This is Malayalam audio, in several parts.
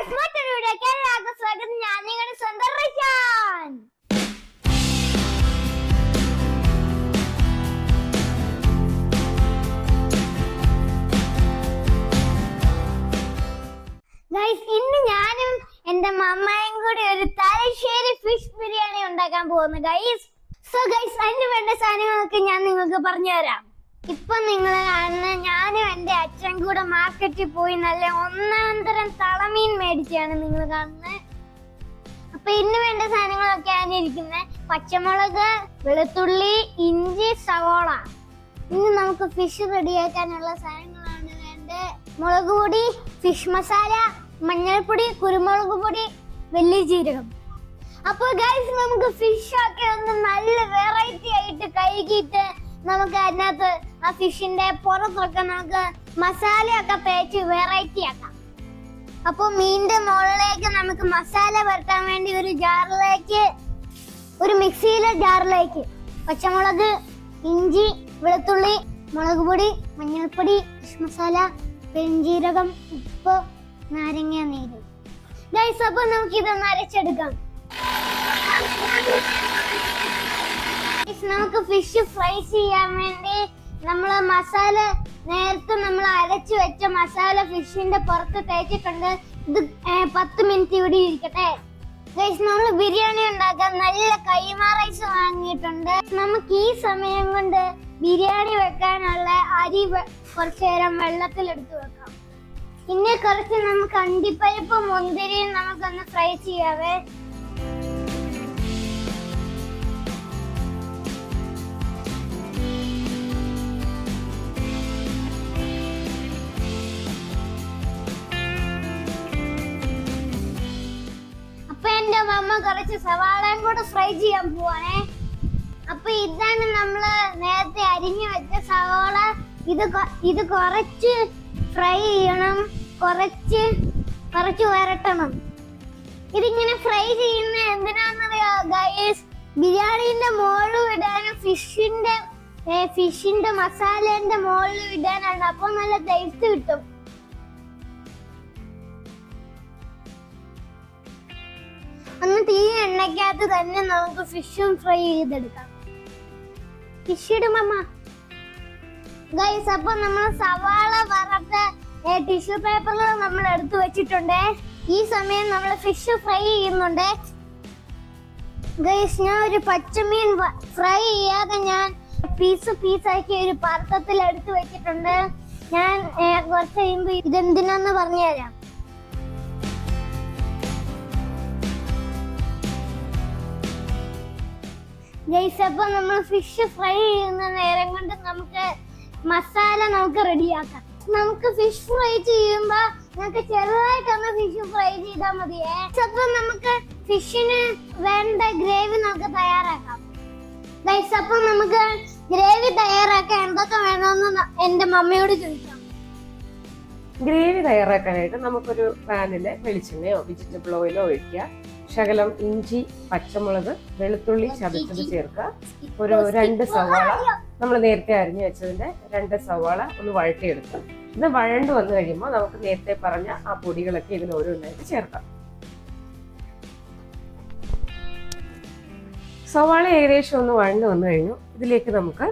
മറ്റൊരു എല്ലാവർക്കും സ്വാഗതം. ഞാൻ നിങ്ങളുടെ സ്വന്തം റിഷാൻ ഇന്ന് ഞാനും എന്റെ മമ്മയും കൂടി ഒരു തലശ്ശേരി ഫിഷ് ബിരിയാണി ഉണ്ടാക്കാൻ പോകുന്നു ഗൈസ് സോ ഗൈസ് അതിന് വേണ്ട സാധനങ്ങളൊക്കെ ഞാൻ നിങ്ങൾക്ക് പറഞ്ഞു തരാം ഇപ്പൊ നിങ്ങൾ കാണുന്ന ഞാനും എന്റെ അച്ഛൻ കൂടെ മാർക്കറ്റിൽ പോയി നല്ല ഒന്നാം തരം തളമീൻ മേടിച്ചാണ് നിങ്ങൾ കാണുന്നത് അപ്പൊ ഇന്ന് വേണ്ട സാധനങ്ങളൊക്കെയാണ് ഇരിക്കുന്നത് പച്ചമുളക് വെളുത്തുള്ളി ഇഞ്ചി സവോള. ഇന്ന് നമുക്ക് ഫിഷ് റെഡിയാക്കാനുള്ള സാധനങ്ങളാണ് വേണ്ടത്. മുളക് പൊടി ഫിഷ് മസാല മഞ്ഞൾപ്പൊടി കുരുമുളക് പൊടി വലിയ ജീരകം. അപ്പൊ ഗൈസ് നമുക്ക് ഫിഷ് ഒക്കെ ഒന്ന് നല്ല വെറൈറ്റി ആയിട്ട് കഴുകിയിട്ട് നമുക്ക് അതിനകത്ത് ആ ഫിഷിന്റെ പുറത്തൊക്കെ നമുക്ക് മസാലയൊക്കെ തേച്ച് വെറൈറ്റി ആക്കാം. അപ്പൊ മീനിന്റെ മുകളിലേക്ക് നമുക്ക് മസാല പരത്താൻ വേണ്ടി ഒരു ജാറിലേക്ക് ഒരു മിക്സിയിലെ ജാറിലേക്ക് പച്ചമുളക് ഇഞ്ചി വെളുത്തുള്ളി മുളക് പൊടി മഞ്ഞൾപ്പൊടി മസാല പെരുംജീരകം ഉപ്പ് നാരങ്ങ നീര്. ഗൈസ് അപ്പൊ നമുക്ക് ഇതൊന്ന് അരച്ചെടുക്കാം നമുക്ക് ഫിഷ് ഫ്രൈ ചെയ്യാൻ വേണ്ടി നമ്മൾ മസാല നേരത്തെ നമ്മൾ അരച്ചു വെച്ച മസാല ഫിഷിന്റെ പുറത്ത് തേച്ചിട്ടുണ്ട്. ഇത് പത്ത് മിനിറ്റ് ഇവിടെ ഇരിക്കട്ടെ. നമ്മൾ ബിരിയാണി ഉണ്ടാക്കാൻ നല്ല കൈമാ റൈസ് വാങ്ങിയിട്ടുണ്ട്. നമുക്ക് ഈ സമയം കൊണ്ട് ബിരിയാണി വെക്കാനുള്ള അരി കുറച്ചു നേരം വെള്ളത്തിലെടുത്ത് വെക്കാം. പിന്നെ കുറച്ച് നമുക്ക് അണ്ടിപ്പരിപ്പ് മുന്തിരിയും നമുക്കൊന്ന് ഫ്രൈ ചെയ്യാവേ. കുറച്ച് സവാളയും കൂടെ ഫ്രൈ ചെയ്യാൻ പോവാണേ. അപ്പൊ ഇതാണ് നമ്മൾ നേരത്തെ അരിഞ്ഞു വെച്ച സവാള. ഇത് ഇത് കുറച്ച് ഫ്രൈ ചെയ്യണം. കുറച്ച് കുറച്ച് വരട്ടണം. ഇതിങ്ങനെ ഫ്രൈ ചെയ്യുന്ന എന്തിനാണെന്നറിയോ ഗൈസ് ബിരിയാണിന്റെ മുകളിൽ ഇടാനും ഫിഷിന്റെ ഫിഷിന്റെ മസാലേന്റെ മുകളിൽ ഇടാനാണ്. അപ്പൊ നല്ല ടേസ്റ്റ് കിട്ടും. എന്നിട്ട് ഈ എണ്ണയ്ക്കകത്ത് തന്നെ നമുക്ക് ഫിഷും ഫ്രൈ ചെയ്തെടുക്കാം. ഫിഷ് ഇടുമമ്മ ഗൈസ് അപ്പൊ നമ്മൾ സവാള വറുത്ത ടിഷ്യൂ പേപ്പറുകൾ നമ്മൾ എടുത്തു വെച്ചിട്ടുണ്ട്. ഈ സമയം നമ്മൾ ഫിഷ് ഫ്രൈ ചെയ്യുന്നുണ്ട്. ഗൈസ് ഞാൻ ഒരു പച്ചമീൻ ഫ്രൈ ചെയ്യാതെ ഞാൻ പീസ് പീസാക്കി ഒരു പാത്രത്തിൽ എടുത്തു വെച്ചിട്ടുണ്ട്. ഞാൻ കുറച്ച് കഴിയുമ്പോ ഇതെന്തിനാന്ന് പറഞ്ഞുതരാം അപ്പൊ നമ്മൾ ഫിഷ് ഫ്രൈ ചെയ്യുന്ന നേരം കൊണ്ട് നമുക്ക് മസാല നമുക്ക് റെഡിയാക്കാം. നമുക്ക് ഫിഷ് ഫ്രൈ ചെയ്യുമ്പോ നമുക്ക് ചെറുതായിട്ടൊന്ന് ഫിഷ് ഫ്രൈ ചെയ്താൽ മതിയേ. അപ്പൊ നമുക്ക് ഫിഷിന് വേണ്ട ഗ്രേവി നമുക്ക് തയ്യാറാക്കാം. ഗൈസ് അപ്പൊ നമുക്ക് ഗ്രേവി തയ്യാറാക്കാൻ എന്തൊക്കെ വേണമെന്ന് എന്റെ മമ്മയോട് ചോദിക്കാം. ഗ്രേവി തയ്യാറാക്കാനായിട്ട് നമുക്കൊരു പാനിൽ വെളിച്ചെണ്ണയോ വെജിറ്റബിൾ ഓയിലോ ഒഴിക്കുക. ശകലം ഇഞ്ചി പച്ചമുളക് വെളുത്തുള്ളി ചതച്ചത് ചേർക്കുക. ഒരു രണ്ട് സവാള നമ്മൾ നേരത്തെ അരിഞ്ഞു വെച്ചതിന്റെ രണ്ട് സവാള ഒന്ന് വഴട്ടിയെടുക്കുക ഇത് വഴണ്ട് വന്നു കഴിയുമ്പോൾ നമുക്ക് നേരത്തെ പറഞ്ഞ ആ പൊടികളൊക്കെ ഇതിൽ ഓരോന്നായിട്ട് ചേർക്കാം. സവാള ഏകദേശം ഒന്ന് വഴണ്ട് വന്നു കഴിഞ്ഞു. ഇതിലേക്ക് നമുക്ക്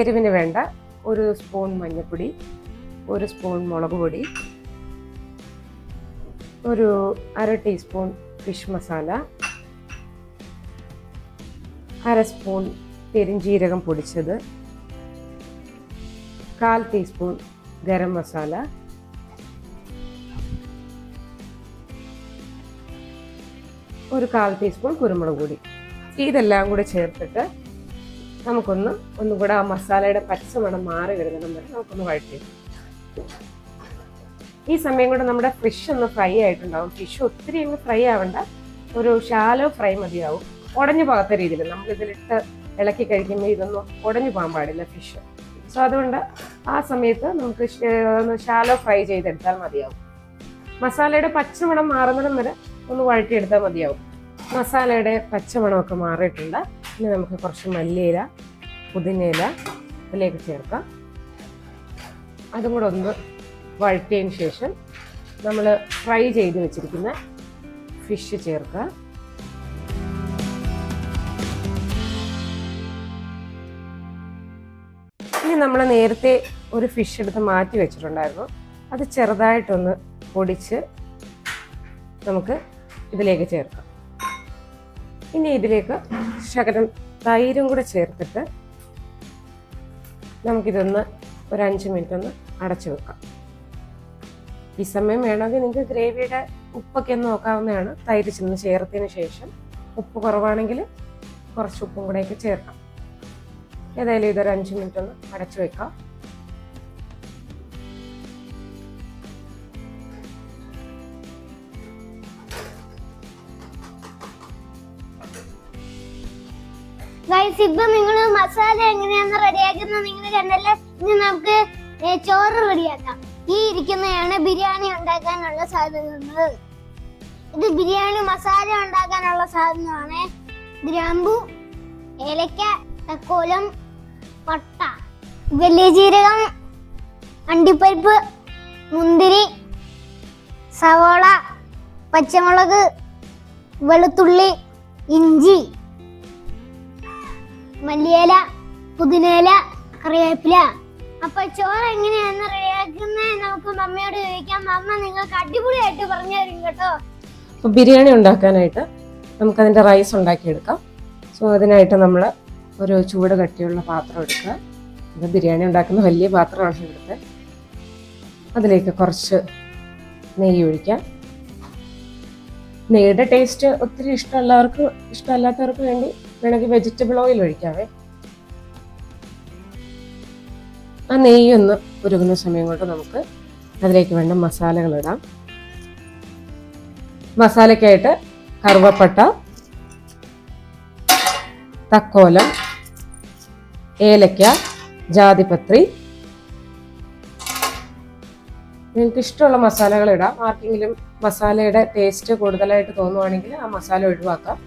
എരിവിന് വേണ്ട ഒരു സ്പൂൺ മഞ്ഞൾപ്പൊടി ഒരു സ്പൂൺ മുളക് പൊടി ഒരു അര ടീസ്പൂൺ ഫിഷ് മസാല അര സ്പൂൺ പെരിഞ്ജീരകം പൊടിച്ചത് കാൽ ടീസ്പൂൺ ഗരം മസാല ഒരു കാൽ ടീസ്പൂൺ കുരുമുളക് പൊടി. ഇതെല്ലാം കൂടെ ചേർത്തിട്ട് നമുക്കൊന്ന് ഒന്നുകൂടെ ആ മസാലയുടെ പച്ചമണം മാറി വരുന്നിടം വരെ നമുക്കൊന്ന് വഴറ്റി ഈ സമയം കൊണ്ട് നമ്മുടെ ഫിഷ് ഒന്ന് ഫ്രൈ ആയിട്ടുണ്ടാവും. ഫിഷ് ഒത്തിരി അങ്ങ് ഫ്രൈ ആവണ്ട. ഒരു ഷാലോ ഫ്രൈ മതിയാവും. ഉടഞ്ഞു പോകാത്ത രീതിയിൽ. നമ്മൾ ഇതിലിട്ട് ഇളക്കി കഴിക്കുമ്പോൾ ഇതൊന്നും ഉടഞ്ഞു പോകാൻ പാടില്ല ഫിഷ് സോ അതുകൊണ്ട് ആ സമയത്ത് നമുക്ക് ഒന്ന് ഷാലോ ഫ്രൈ ചെയ്തെടുത്താൽ മതിയാവും. മസാലയുടെ പച്ചമണം മാറുന്നിടം വരെ ഒന്ന് വഴറ്റിയെടുത്താൽ മതിയാവും. മസാലയുടെ പച്ചമണമൊക്കെ മാറിയിട്ടുണ്ട്. ഇനി നമുക്ക് കുറച്ച് മല്ലിയില പുതിനയില ഇതിലേക്ക് ചേർക്കാം. അതും കൂടെ ഒന്ന് വഴറ്റിയതിന് ശേഷം നമ്മൾ ഫ്രൈ ചെയ്ത് വെച്ചിരിക്കുന്ന ഫിഷ് ചേർക്കുക. ഇനി നമ്മൾ നേരത്തെ ഒരു ഫിഷ് എടുത്ത് മാറ്റി വെച്ചിട്ടുണ്ടായിരുന്നു. അത് ചെറുതായിട്ടൊന്ന് പൊടിച്ച് നമുക്ക് ഇതിലേക്ക് ചേർക്കാം. ഇനി ഇതിലേക്ക് ശകലം തൈരും കൂടെ ചേർത്തിട്ട് നമുക്കിതൊന്ന് ഒരു അഞ്ച് മിനിറ്റ് ഒന്ന് അടച്ചു വെക്കാം. ഈ സമയം വേണമെങ്കിൽ നിങ്ങൾക്ക് ഗ്രേവിയുടെ ഉപ്പൊക്കെ ഒന്ന് നോക്കാവുന്നതാണ്. തൈര് ചെന്ന് ചേർത്തതിന് ശേഷം ഉപ്പ് കുറവാണെങ്കിൽ കുറച്ച് ഉപ്പും കൂടെയൊക്കെ ചേർക്കാം. ഏതായാലും ഇതൊരു അഞ്ച് മിനിറ്റ് ഒന്ന് അടച്ചു വെക്കാം. ഇപ്പൊ നിങ്ങൾ മസാല എങ്ങനെയാന്ന് റെഡിയാക്കുന്നത് നിങ്ങൾ കണ്ടല്ലോ. ഇനി നമുക്ക് ചോറ് റെഡിയാക്കാം ഈ ഇരിക്കുന്നതാണ് ബിരിയാണി ഉണ്ടാക്കാനുള്ള സാധനങ്ങൾ. ഇത് ബിരിയാണി മസാല ഉണ്ടാക്കാനുള്ള സാധനമാണ്. ഗ്രാമ്പു ഏലക്ക തക്കോലം പട്ട വലിയ ജീരകം അണ്ടിപ്പരിപ്പ് മുന്തിരി സവോള പച്ചമുളക് വെളുത്തുള്ളി ഇഞ്ചി മല്ലിയില പുതിനയില കറിവേപ്പില. അപ്പൊ ചോറ് എങ്ങനെയാന്ന് റെഡിയാക്കുന്നത് നമുക്ക് മമ്മയോട് ചോദിക്കാം. മമ്മ നിങ്ങൾക്ക് അടിപൊളിയായിട്ട് പറഞ്ഞു തരും കേട്ടോ. അപ്പോൾ ബിരിയാണി ഉണ്ടാക്കാനായിട്ട് നമുക്കതിന്റെ റൈസ് ഉണ്ടാക്കിയെടുക്കാം. സോ അതിനായിട്ട് നമ്മൾ ഒരു ചൂട് കട്ടിയുള്ള പാത്രം എടുക്കുക. ഇത് ബിരിയാണി ഉണ്ടാക്കുന്ന വലിയ പാത്രമാണ് ഇവിടുത്തെ. അതിലേക്ക് കുറച്ച് നെയ്യ് ഒഴിക്കാം. നെയ്യുടെ ടേസ്റ്റ് ഒത്തിരി ഇഷ്ടമുള്ളവർക്ക് ഇഷ്ടമല്ലാത്തവർക്ക് വേണ്ടി വേണമെങ്കിൽ വെജിറ്റബിൾ ഓയിൽ ഒഴിക്കാവേ. ആ നെയ്യ് ഒന്ന് ഉരുകുന്ന സമയം കൊണ്ട് നമുക്ക് അതിലേക്ക് വേണ്ട മസാലകൾ ഇടാം. മസാലയ്ക്കായിട്ട് കറുവപ്പട്ട തക്കോലം ഏലക്ക ജാതിപത്രി. നിങ്ങൾക്ക് ഇഷ്ടമുള്ള മസാലകൾ ഇടാം. ആർക്കെങ്കിലും മസാലയുടെ ടേസ്റ്റ് കൂടുതലായിട്ട് തോന്നുവാണെങ്കിൽ ആ മസാല ഒഴിവാക്കാം.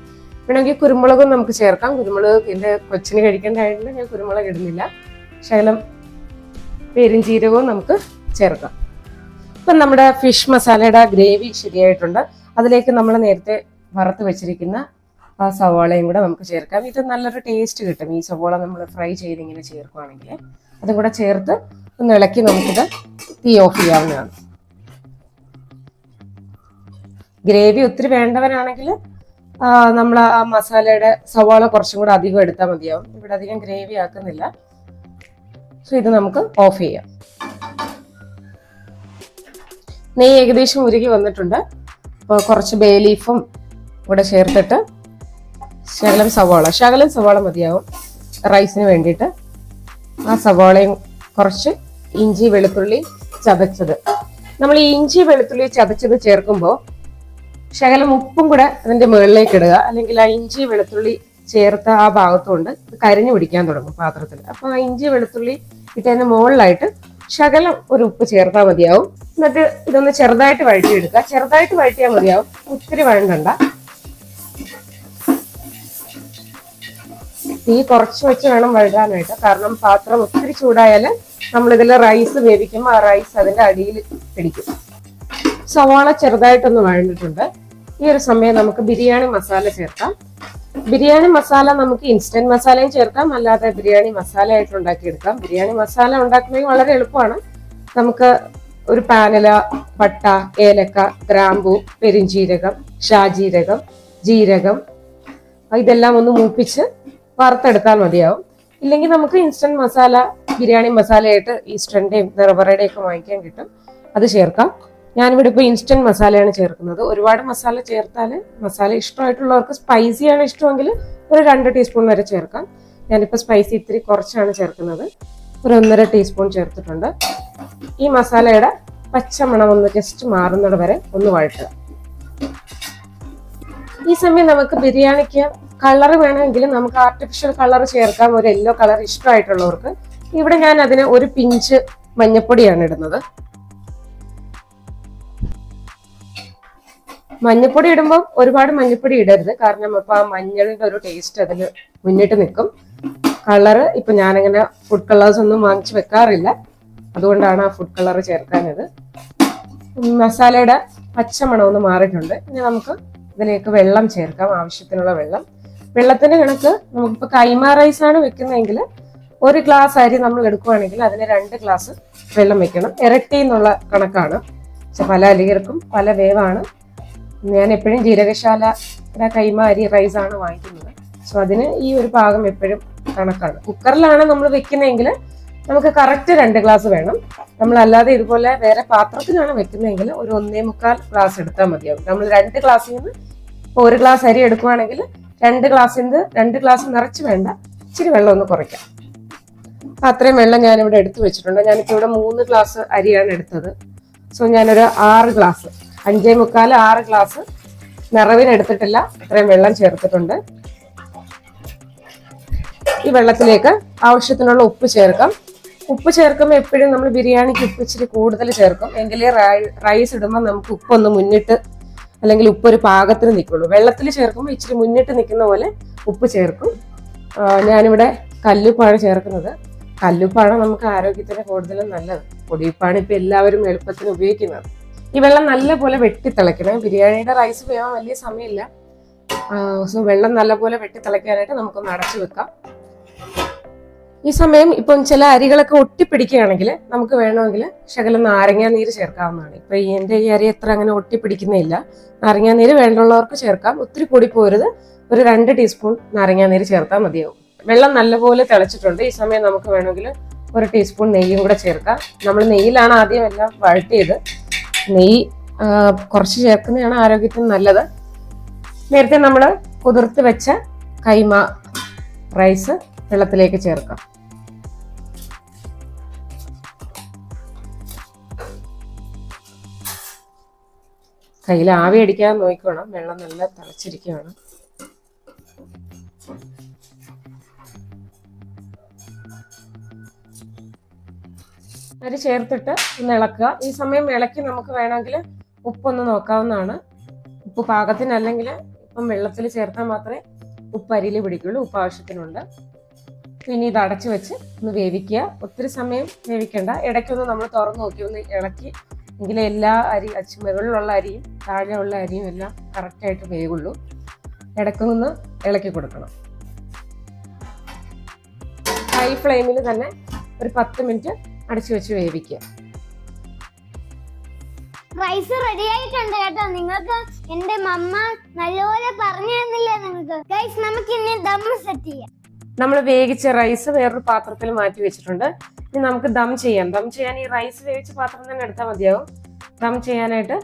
വേണമെങ്കിൽ കുരുമുളകും നമുക്ക് ചേർക്കാം. കുരുമുളക് എന്റെ കൊച്ചിന് കഴിക്കേണ്ടതായതുകൊണ്ട് ഞാൻ കുരുമുളക് ഇടുന്നില്ല. ശകലം പെരുംജീരകവും നമുക്ക് ചേർക്കാം. ഇപ്പം നമ്മുടെ ഫിഷ് മസാലയുടെ ഗ്രേവി ശരിയായിട്ടുണ്ട്. അതിലേക്ക് നമ്മൾ നേരത്തെ വറുത്ത് വെച്ചിരിക്കുന്ന ആ സവാളയും കൂടെ നമുക്ക് ചേർക്കാം. ഇത് നല്ലൊരു ടേസ്റ്റ് കിട്ടും. ഈ സവാള നമ്മൾ ഫ്രൈ ചെയ്ത് ഇങ്ങനെ ചേർക്കുവാണെങ്കിൽ അതും കൂടെ ചേർത്ത് ഒന്ന് ഇളക്കി നമുക്കിത് തീ ഓഫ് ചെയ്യാവുന്നതാണ്. ഗ്രേവി ഒത്തിരി വേണ്ടവനാണെങ്കിൽ നമ്മൾ ആ മസാലയുടെ സവാള കുറച്ചും കൂടെ അധികം എടുത്താൽ മതിയാവും. ഇവിടെ അധികം ഗ്രേവി ആക്കുന്നില്ല. സോ ഇത് നമുക്ക് ഓഫ് ചെയ്യാം. നെയ്യ് ഏകദേശം ഉരുകി വന്നിട്ടുണ്ട്. അപ്പോൾ കുറച്ച് ബേ ലീഫും കൂടെ ചേർത്തിട്ട് ശകലം സവാള. ശകലം സവാള മതിയാവും റൈസിന് വേണ്ടിയിട്ട്. ആ സവാളയും കുറച്ച് ഇഞ്ചി വെളുത്തുള്ളി ചതച്ചത്. നമ്മൾ ഈ ഇഞ്ചി വെളുത്തുള്ളി ചതച്ചത് ചേർക്കുമ്പോൾ ശകലം ഉപ്പും കൂടെ അതിന്റെ മുകളിലേക്ക് ഇടുക. അല്ലെങ്കിൽ ആ ഇഞ്ചി വെളുത്തുള്ളി ചേർത്ത ആ ഭാഗത്തുകൊണ്ട് കരിഞ്ഞു പിടിക്കാൻ തുടങ്ങും പാത്രത്തിൽ. അപ്പൊ ആ ഇഞ്ചി വെളുത്തുള്ളി ഇട്ടതിന് മുകളിലായിട്ട് ശകലം ഒരു ഉപ്പ് ചേർത്താൽ മതിയാവും. എന്നിട്ട് ഇതൊന്ന് ചെറുതായിട്ട് വഴറ്റിയെടുക്കുക. ചെറുതായിട്ട് വഴറ്റിയാൽ മതിയാവും. ഒത്തിരി വഴണ്ടണ്ട. തീ കുറച്ച് വെച്ച് വേണം വഴുകാനായിട്ട് കാരണം പാത്രം ഒത്തിരി ചൂടായാൽ നമ്മളിതിൽ റൈസ് വേവിക്കുമ്പോൾ ആ റൈസ് അതിന്റെ അടിയിൽ പിടിക്കും. സവാള ചെറുതായിട്ടൊന്ന് വഴണ്ടിട്ടുണ്ട്. ഈ ഒരു സമയം നമുക്ക് ബിരിയാണി മസാല ചേർക്കാം. ബിരിയാണി മസാല നമുക്ക് ഇൻസ്റ്റന്റ് മസാലയും ചേർക്കാം. അല്ലാതെ ബിരിയാണി മസാല ആയിട്ട് ഉണ്ടാക്കിയെടുക്കാം. ബിരിയാണി മസാല ഉണ്ടാക്കുന്നത് വളരെ എളുപ്പമാണ്. നമുക്ക് ഒരു പാനല പട്ട ഏലക്ക ഗ്രാമ്പു പെരിഞ്ജീരകം ഷാജീരകം ജീരകം ഇതെല്ലാം ഒന്ന് മൂപ്പിച്ച് വറുത്തെടുത്താൽ മതിയാവും. ഇല്ലെങ്കിൽ നമുക്ക് ഇൻസ്റ്റന്റ് മസാല ബിരിയാണി മസാലയായിട്ട് ഈസ്റ്ററിന്റെയും നിറവറയുടെയും ഒക്കെ വാങ്ങിക്കാൻ കിട്ടും. അത് ചേർക്കാം. ഞാനിവിടെ ഇപ്പോൾ ഇൻസ്റ്റന്റ് മസാലയാണ് ചേർക്കുന്നത്. ഒരുപാട് മസാല ചേർത്താൽ മസാല ഇഷ്ടമായിട്ടുള്ളവർക്ക് സ്പൈസിയാണ് ഇഷ്ടമെങ്കിൽ ഒരു രണ്ട് ടീസ്പൂൺ വരെ ചേർക്കാം. ഞാനിപ്പോൾ സ്പൈസി ഇത്തിരി കുറച്ചാണ് ചേർക്കുന്നത്. ഒരു ഒന്നര ടീസ്പൂൺ ചേർത്തിട്ടുണ്ട്. ഈ മസാലയുടെ പച്ചമണം ഒന്ന് ജസ്റ്റ് മാറുന്നത് വരെ ഒന്ന് വഴറ്റുക. ഈ സമയം നമുക്ക് ബിരിയാണിക്ക് കളർ വേണമെങ്കിൽ നമുക്ക് ആർട്ടിഫിഷ്യൽ കളർ ചേർക്കാം. ഒരു യെല്ലോ കളർ ഇഷ്ടമായിട്ടുള്ളവർക്ക്. ഇവിടെ ഞാൻ അതിന് ഒരു പിഞ്ച് മഞ്ഞപ്പൊടിയാണ് ഇടുന്നത്. മഞ്ഞപ്പൊടി ഇടുമ്പോൾ ഒരുപാട് മഞ്ഞപ്പൊടി ഇടരുത്. കാരണം അപ്പൊ ആ മഞ്ഞളിന്റെ ഒരു ടേസ്റ്റ് അതിൽ മുന്നിട്ട് നിൽക്കും കളറ് ഇപ്പൊ ഞാനങ്ങനെ ഫുഡ് കളേഴ്സ് ഒന്നും വാങ്ങിച്ചു വെക്കാറില്ല. അതുകൊണ്ടാണ് ആ ഫുഡ് കളർ ചേർക്കാനത് മസാലയുടെ പച്ചമണം ഒന്ന് മാറിയിട്ടുണ്ട്. ഇനി നമുക്ക് ഇതിലേക്ക് വെള്ളം ചേർക്കാം ആവശ്യത്തിനുള്ള വെള്ളം. വെള്ളത്തിന്റെ കണക്ക് നമുക്കിപ്പോൾ കൈമ റൈസ് ആണ് വെക്കുന്നതെങ്കിൽ ഒരു ഗ്ലാസ് അരി നമ്മൾ എടുക്കുവാണെങ്കിൽ അതിന് രണ്ട് ഗ്ലാസ് വെള്ളം വെക്കണം. ഇരട്ടി എന്നുള്ള കണക്കാണ്. പക്ഷെ പല അലികർക്കും പല വേവാണ്. ഞാൻ എപ്പോഴും ജീരകശാല കൈമ അരി റൈസ് ആണ് വാങ്ങിക്കുന്നത്. സോ അതിന് ഈ ഒരു പാകം എപ്പോഴും കണക്കാണ്. കുക്കറിലാണ് നമ്മൾ വെക്കുന്നതെങ്കിൽ നമുക്ക് കറക്റ്റ് രണ്ട് ഗ്ലാസ് വേണം. നമ്മൾ അല്ലാതെ ഇതുപോലെ വേറെ പാത്രത്തിലാണ് വെക്കുന്നതെങ്കിൽ ഒരു ഒന്നേ മുക്കാൽ ഗ്ലാസ് എടുത്താൽ മതിയാവും. നമ്മൾ രണ്ട് ഗ്ലാസ്സിൽ നിന്ന് ഇപ്പോൾ ഒരു ഗ്ലാസ് അരി എടുക്കുവാണെങ്കിൽ രണ്ട് ഗ്ലാസ്സിൽ നിന്ന് രണ്ട് ഗ്ലാസ് നിറച്ച് വേണ്ട. ഇച്ചിരി വെള്ളം ഒന്ന് കുറയ്ക്കാം. അപ്പം അത്രയും വെള്ളം ഞാനിവിടെ എടുത്തു വെച്ചിട്ടുണ്ട്. ഞാനിപ്പോൾ ഇവിടെ മൂന്ന് ഗ്ലാസ് അരിയാണ് എടുത്തത്. സോ ഞാനൊരു ആറ് ഗ്ലാസ് അഞ്ചേ മുക്കാൽ ആറ് ഗ്ലാസ് നിറവിനെടുത്തിട്ടില്ല ഇത്രയും വെള്ളം ചേർത്തിട്ടുണ്ട്. ഈ വെള്ളത്തിലേക്ക് ആവശ്യത്തിനുള്ള ഉപ്പ് ചേർക്കാം. ഉപ്പ് ചേർക്കുമ്പോൾ എപ്പോഴും നമ്മൾ ബിരിയാണിക്ക് ഉപ്പ് ഇച്ചിരി കൂടുതൽ ചേർക്കും. എങ്കിലേ റൈസ് ഇടുമ്പോൾ നമുക്ക് ഉപ്പൊന്ന് മുന്നിട്ട് അല്ലെങ്കിൽ ഉപ്പ് ഒരു പാകത്തിന് നിൽക്കുള്ളൂ വെള്ളത്തിൽ ചേർക്കുമ്പോൾ ഇച്ചിരി മുന്നിട്ട് നിൽക്കുന്ന പോലെ ഉപ്പ് ചേർക്കും. ഞാനിവിടെ കല്ലുപ്പാണ് ചേർക്കുന്നത്. കല്ലുപ്പാണ് നമുക്ക് ആരോഗ്യത്തിന് കൂടുതലും നല്ലത്. പൊടിയുപ്പാണ് ഇപ്പം എല്ലാവരും എളുപ്പത്തിന് ഉപയോഗിക്കുന്നത്. ഈ വെള്ളം നല്ലപോലെ വെട്ടി തിളയ്ക്കണം ബിരിയാണിയുടെ റൈസ് വേവാൻ വലിയ സമയമില്ല. സോ വെള്ളം നല്ലപോലെ വെട്ടി തിളയ്ക്കാനായിട്ട് നമുക്കൊന്ന് അടച്ചു വെക്കാം. ഈ സമയം ഇപ്പം ചില അരികളൊക്കെ ഒട്ടിപ്പിടിക്കുകയാണെങ്കിൽ നമുക്ക് വേണമെങ്കിൽ ശകലം നാരങ്ങാ നീര് ചേർക്കാവുന്നതാണ്. ഇപ്പൊ ഈ എന്റെ ഈ അരി എത്ര അങ്ങനെ ഒട്ടിപ്പിടിക്കുന്നില്ല നാരങ്ങാ നീര് വേണ്ടുള്ളവർക്ക് ചേർക്കാം. ഒത്തിരി കൂടി പോരുത്. ഒരു രണ്ട് ടീസ്പൂൺ നാരങ്ങാ നീര് ചേർത്താൽ മതിയാവും. വെള്ളം നല്ലപോലെ തിളച്ചിട്ടുണ്ട്. ഈ സമയം നമുക്ക് വേണമെങ്കിൽ ഒരു ടീസ്പൂൺ നെയ്യും കൂടെ ചേർക്കാം. നമ്മൾ നെയ്യിലാണ് ആദ്യം എല്ലാം വഴറ്റിയത്. നെയ്യ് കുറച്ച് ചേർക്കുന്നതാണ് ആരോഗ്യത്തിന് നല്ലത്. നേരത്തെ നമ്മൾ കുതിർത്ത് വെച്ച കൈമ റൈസ് വെള്ളത്തിലേക്ക് ചേർക്കാം. കയ്യിൽ ആവി അടിക്കാൻ നോക്കണം വെള്ളം നല്ല തിളച്ചിരിക്കുകയാണ്. അരി ചേർത്തിട്ട് ഒന്ന് ഇളക്കുക. ഈ സമയം ഇളക്കി നമുക്ക് വേണമെങ്കിൽ ഉപ്പൊന്ന് നോക്കാവുന്നതാണ്. ഉപ്പ് പാകത്തിന് അല്ലെങ്കിൽ ഇപ്പം വെള്ളത്തിൽ ചേർത്താൽ മാത്രമേ ഉപ്പ് അരിയിൽ പിടിക്കുള്ളൂ ഉപ്പ് ആവശ്യത്തിനുണ്ട്. പിന്നെ ഇത് അടച്ചു വെച്ച് ഒന്ന് വേവിക്കുക. ഒത്തിരി സമയം വേവിക്കേണ്ട. ഇടയ്ക്കൊന്ന് നമ്മൾ തുറന്നു നോക്കി ഒന്ന് ഇളക്കി. എങ്കിലേ എല്ലാ അരി അച്ചുമുകളിലുള്ള അരിയും താഴെയുള്ള അരിയും എല്ലാം കറക്റ്റായിട്ട് വേവുള്ളൂ. ഇടയ്ക്കൊന്ന് ഇളക്കി കൊടുക്കണം. ഹൈ ഫ്ലെയിമിൽ തന്നെ ഒരു പത്ത് മിനിറ്റ് അടച്ചു വെച്ച് വേവിക്കുക റൈസ് റെഡി ആയിട്ടുണ്ട് കേട്ടോ. നിങ്ങൾക്ക് എന്റെ മമ്മ നല്ലപോലെ പറഞ്ഞു തന്നില്ലേ നിങ്ങൾക്ക്? ഗൈസ് നമുക്ക് ഇനി ദം സെറ്റ് ചെയ്യാം. നമ്മൾ വേവിച്ച റൈസ് വേറൊരു പാത്രത്തിൽ മാറ്റി വെച്ചിട്ടുണ്ട്. ഇനി നമുക്ക് ദം ചെയ്യാം. ദം ചെയ്യാൻ ഈ റൈസ് വേവിച്ച പാത്രം തന്നെ എടുത്താൽ മതിയാവും. ദം ചെയ്യാനായിട്ട്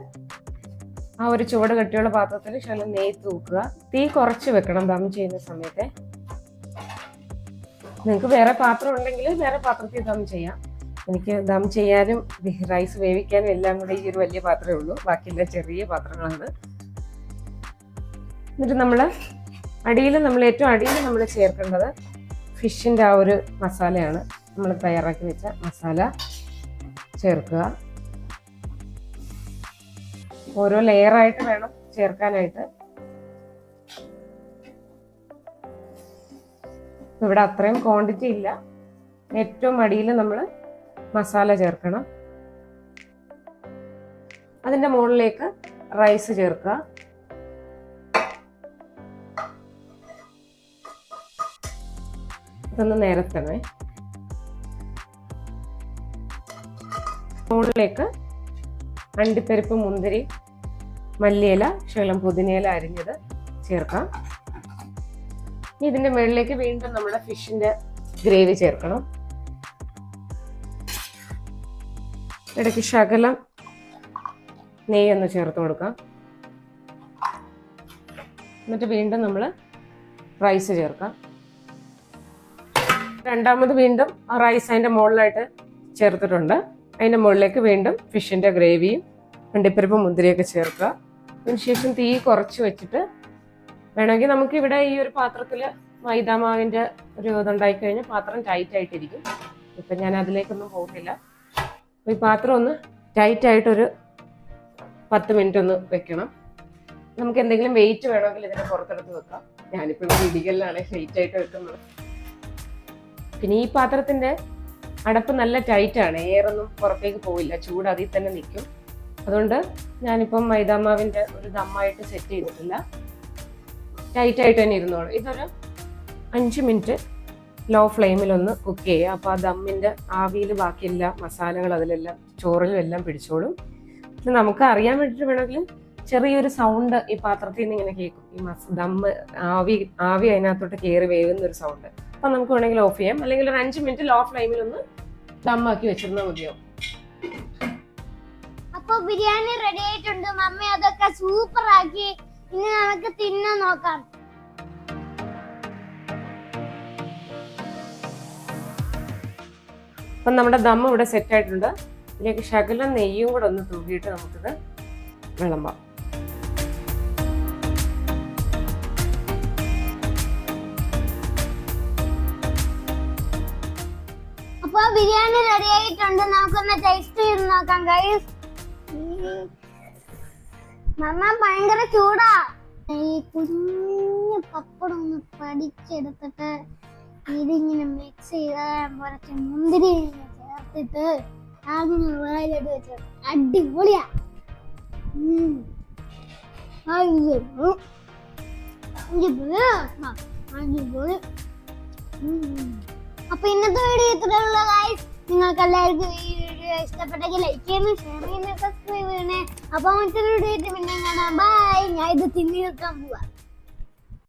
ആ ഒരു ചുവട് കെട്ടിയുള്ള പാത്രത്തിൽ ശകലം നെയ്യ് തൂക്കുക. തീ കുറച്ച് വെക്കണം ദം ചെയ്യുന്ന സമയത്തെ. നിങ്ങൾക്ക് വേറെ പാത്രം ഉണ്ടെങ്കിൽ വേറെ പാത്രത്തിൽ ദം ചെയ്യാം. എനിക്ക് ദം ചെയ്യാനും റൈസ് വേവിക്കാനും എല്ലാം കൂടെ ഈ ഒരു വലിയ പാത്രമേ ഉള്ളൂ. ബാക്കിയെല്ലാം ചെറിയ പാത്രങ്ങളാണ്. എന്നിട്ട് നമ്മൾ അടിയിൽ നമ്മൾ ഏറ്റവും അടിയിൽ നമ്മൾ ചേർക്കേണ്ടത് ഫിഷിന്റെ ആ ഒരു മസാലയാണ്. നമ്മൾ തയ്യാറാക്കി വെച്ച മസാല ചേർക്കുക. ഓരോ ലെയറായിട്ട് വേണം ചേർക്കാനായിട്ട്. ഇവിടെ അത്രയും ക്വാണ്ടിറ്റി ഇല്ല. ഏറ്റവും അടിയിൽ നമ്മൾ മസാല ചേർക്കണം. അതിന്റെ മുകളിലേക്ക് റൈസ് ചേർക്കുക. ഇതൊന്ന് നേരത്തണേ. മുകളിലേക്ക് അണ്ടിപ്പരിപ്പ് മുന്തിരി മല്ലിയില ശകലം പുതിനയില അരിഞ്ഞത് ചേർക്കാം. ഇതിന്റെ മുകളിലേക്ക് വീണ്ടും നമ്മുടെ ഫിഷിന്റെ ഗ്രേവി ചേർക്കണം. ഇടയ്ക്ക് ശകലം നെയ്യൊന്ന് ചേർത്ത് കൊടുക്കാം. എന്നിട്ട് വീണ്ടും നമ്മൾ റൈസ് ചേർക്കാം. രണ്ടാമത് വീണ്ടും റൈസ് അതിന്റെ മുകളിലായിട്ട് ചേർത്തിട്ടുണ്ട്. അതിന്റെ മുകളിലേക്ക് വീണ്ടും ഫിഷിന്റെ ഗ്രേവിയും വണ്ടിപ്പരിപ്പും മുന്തിരിയൊക്കെ ചേർക്കുക. അതിനുശേഷം തീ കുറച്ച് വെച്ചിട്ട് വേണമെങ്കിൽ നമുക്ക് ഇവിടെ ഈ ഒരു പാത്രത്തിൽ മൈദാമാവിന്റെ ഒരു ഇതുണ്ടായി കഴിഞ്ഞാൽ പാത്രം ടൈറ്റ് ആയിട്ടിരിക്കും. ഇപ്പം ഞാൻ അതിലേക്കൊന്നും പോകുന്നില്ല ഈ പാത്രം ഒന്ന് ടൈറ്റ് ആയിട്ടൊരു പത്ത് മിനിറ്റ് ഒന്ന് വെക്കണം. നമുക്ക് എന്തെങ്കിലും വെയിറ്റ് വേണമെങ്കിൽ ഇതിനെ പുറത്തെടുത്ത് വെക്കാം. ഞാനിപ്പോൾ ഇവിടെ ഇടികളിലാണ് വെയിറ്റ് ആയിട്ട് വെക്കുന്നത്. പിന്നെ ഈ പാത്രത്തിന്റെ അടപ്പ് നല്ല ടൈറ്റ് ആണ്. എയർ ഒന്നും പുറത്തേക്ക് പോവില്ല. ചൂട് അതിൽ തന്നെ നിൽക്കും. അതുകൊണ്ട് ഞാനിപ്പം മൈദാമാവിന്റെ ഒരു ദമ്മായിട്ട് സെറ്റ് ചെയ്തിട്ടില്ല. ടൈറ്റായിട്ട് തന്നെ ഇരുന്നോളൂ. ഇതൊരു അഞ്ച് മിനിറ്റ് ലോ ഫ്ലെയിമിലൊന്ന് കുക്ക് ചെയ്യുക. അപ്പോൾ ആ ദമ്മിന്റെ ആവിയിൽ ബാക്കിയെല്ലാ മസാലകൾ അതിലെല്ലാം ചോറിലും എല്ലാം പിടിച്ചോളും. ഇത് നമുക്ക് അറിയാൻ വേണ്ടിയിട്ട് വേണമെങ്കിൽ ചെറിയൊരു സൗണ്ട് ഈ പാത്രത്തിൽ നിന്ന് ഇങ്ങനെ കേൾക്കും. ഈ മസ് ദമ്മ് ആവി ആവി അതിനകത്തോട്ട് കയറി വേകുന്ന ഒരു സൗണ്ട് അപ്പം നമുക്ക് വേണമെങ്കിൽ ഓഫ് ചെയ്യാം. അല്ലെങ്കിൽ ഒരു അഞ്ച് മിനിറ്റ് ലോ ഫ്ലെയിമിലൊന്ന് ദമ്മാക്കി വെച്ചിരുന്നാൽ മതിയാവും. അപ്പൊ ബിരിയാണി റെഡി ആയിട്ടുണ്ട്. മമ്മി അതൊക്കെ സൂപ്പർ ആക്കി. ഇനി നമുക്ക് തിന്നാൻ നോക്കാം. അപ്പം നമ്മുടെ ദമ്മ് ഇവിടെ സെറ്റ് ആയിട്ടുണ്ട്. ഇതിലേക്ക് ശകലം നെയ്യും കൂടെ ഒന്ന് തൂക്കിയിട്ട് നമുക്കിത് വിളമ്പാം. അപ്പോൾ ബിരിയാണി റെഡി ആയിട്ടുണ്ട്. നമുക്കൊന്ന് ടേസ്റ്റ് ചെയ്ത് നോക്കാം ഗൈസ് മമ്മ ഭയങ്കര ചൂടാ. ഈ കുഞ്ഞു പപ്പടം ഒന്ന് പഠിച്ചെടുത്തിട്ട് ഇതിങ്ങനെ മിക്സ് ചെയ്ത് കുറച്ച് മുന്തിരി ചേർത്തിട്ട് അങ്ങനെ വായിലോട്ട് വെച്ചു. അടിപൊളിയാ. അപ്പൊ ഇന്നത്തെ വീഡിയോ ഇത്രയുള്ള ഗൈസ് നിങ്ങൾക്ക് എല്ലാവർക്കും ഈ വീഡിയോ ഇഷ്ടപ്പെട്ടെങ്കിൽ ലൈക്ക് ചെയ്യണം ഷെയർ ചെയ്യുന്നു സബ്സ്ക്രൈബ് ചെയ്യണേ അപ്പൊ മറ്റൊരു വീഡിയോ പിന്നെ കാണാം. ബൈ ഞാൻ ഇത് തിന്നി നിൽക്കാൻ പോവാ.